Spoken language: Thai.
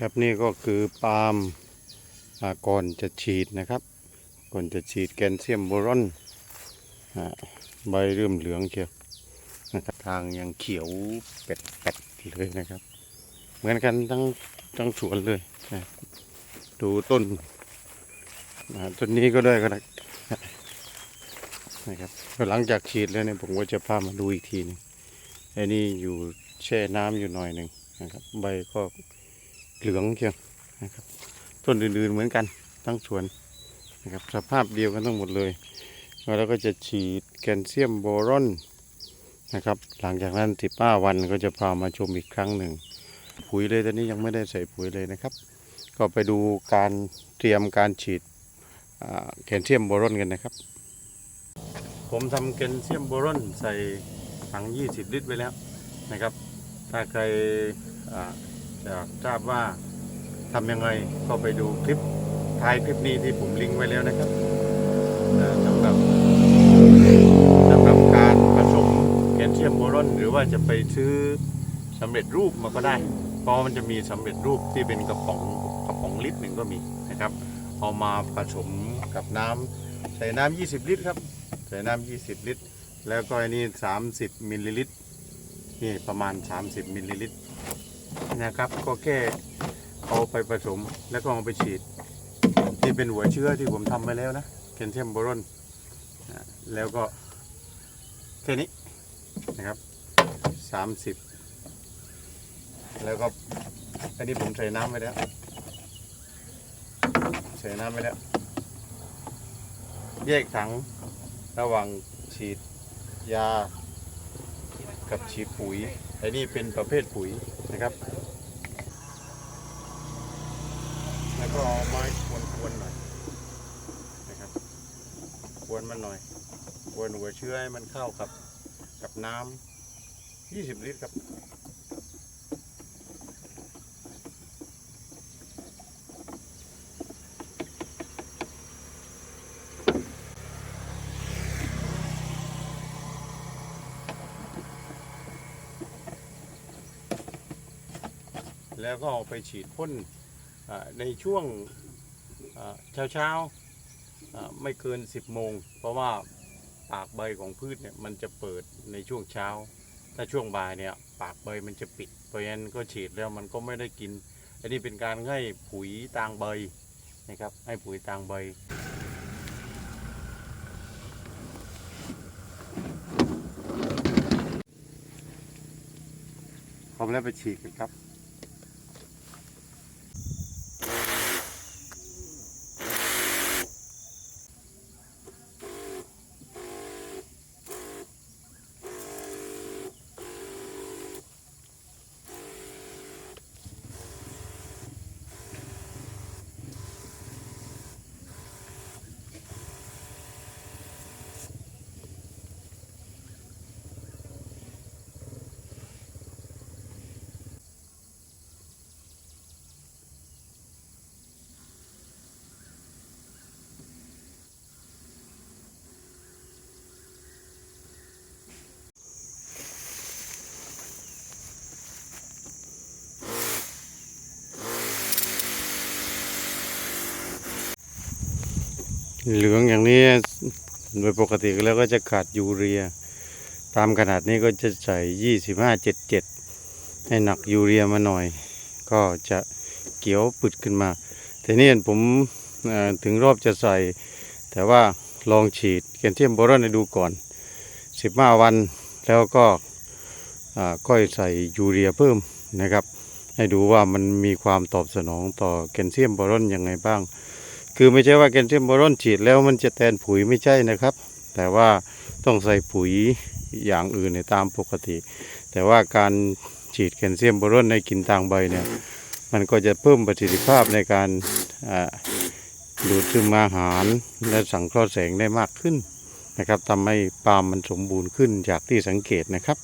ครับนี่ก็คือปาล์มก่อนจะฉีดนะครับ ก่อนจะฉีดแคลเซียมโบรอนใบเริ่มเหลืองเชียวนะครับทางยังเขียวเป็ดเป็ดๆเลยนะครับ เหมือนกันทั้งทั้งสวนเลยนะดูต้นต้นนี้ก็ได้ก็ได้นะครับหลังจากฉีดแล้วเนี่ยผมก็จะพามาดูอีกทีนึงไอ้นี่อยู่แช่น้ำอยู่หน่อยหนึ่งนะครับ ใบก็ เหลืองเชียวนะครับ ต้นอื่นๆเหมือนกันทั้งสวนนะครับสภาพเดียวกันทั้งหมดเลยแล้วก็จะฉีดแคลเซียมโบรอนนะครับหลังจากนั้นสิบ้าวันก็จะพามาชมอีกครั้งหนึ่ง ปุ๋ยเลยตอนนี้ยังไม่ได้ใส่ปุ๋ยเลยนะครับ ก็ไปดูการเตรียมการฉีดแคลเซียมโบรอนกันนะครับ ผมทำแคลเซียมโบรอนใส่ถัง 20 ลิตรไว้แล้วนะครับ ถ้าใคร อยากทราบว่าทำยังไงก็ไปดูคลิปท้ายคลิปนี้ที่ผมลิงก์ไว้แล้วนะครับสำหรับสำหรับการผสมแคลเซียมโบรอนหรือว่าจะไปซื้อสำเร็จรูปมาก็ได้ เพราะมันจะมีสำเร็จรูปที่เป็นกระป๋องกระป๋องลิตรหนึ่งก็มีนะครับ เอามาผสมกับน้ำใส่น้ำ20 ลิตรครับใส่น้ำ20 ลิตร แล้วก็อันนี้ 30มิลลิลิตรนี่ประมาณ 30มิลลิลิตร นะครับ ก็แค่เอาไปผสมแล้วก็เอาไปฉีด ที่เป็นหัวเชื้อที่ผมทำไปแล้วนะแคลเซียมโบรอนแล้วก็แค่นี้นะครับสามสิบแล้วก็อันนี้ผมใส่น้ำไปแล้ว ใส่น้ำไปแล้ว แยกถังระหว่างฉีดยากับฉีดปุ๋ย ไอ้นี่เป็นประเภทปุ๋ยนะครับ แล้วก็เอาไม้ควนๆหน่อยนะครับ ควนมันหน่อย ควนหัวเชื้อให้มันเข้ากับกับน้ำ20 ลิตรครับ แล้วก็เอาไปฉีดพ่นในช่วงเช้าเช้าๆไม่เกิน 10 โมง เพราะว่าปากใบของพืชเนี่ยมันจะเปิดในช่วงเช้า ถ้าช่วงบ่ายเนี่ยปากใบมันจะปิด เพราะฉะนั้นก็ฉีดแล้วมันก็ไม่ได้กิน อันนี้เป็นการให้ปุ๋ยตางใบนะครับ ให้ปุ๋ยตางใบพร้อมแล้วไปฉีดกันครับ เหลืองอย่างนี้โดยปกติแล้วก็จะขาดยูเรีย ตามขนาดนี้ก็จะใส่ยี่สิบห้าเจ็ดเจ็ดให้หนักยูเรียมาหน่อย ก็จะเขียวปึดขึ้นมา แต่นี่ผมถึงรอบจะใส่ แต่ว่าลองฉีดแคลเซียมโบรอนให้ดูก่อนสิบห้าวันแล้วก็ค่อยใส่ยูเรียเพิ่มนะครับ ให้ดูว่ามันมีความตอบสนองต่อแคลเซียมโบรอนยังไงบ้าง คือไม่ใช่ว่าแคลเซียมโบรอนฉีดแล้วมันจะแทนปุ๋ยไม่ใช่นะครับ แต่ว่าต้องใส่ปุ๋ยอย่างอื่นในตามปกติ แต่ว่าการฉีดแคลเซียมโบรอนในกินทางใบเนี่ยมันก็จะเพิ่มประสิทธิภาพในการดูดซึมอาหารและสังเคราะห์แสงได้มากขึ้นนะครับทำให้ปาล์มมันสมบูรณ์ขึ้นจากที่สังเกตนะครับ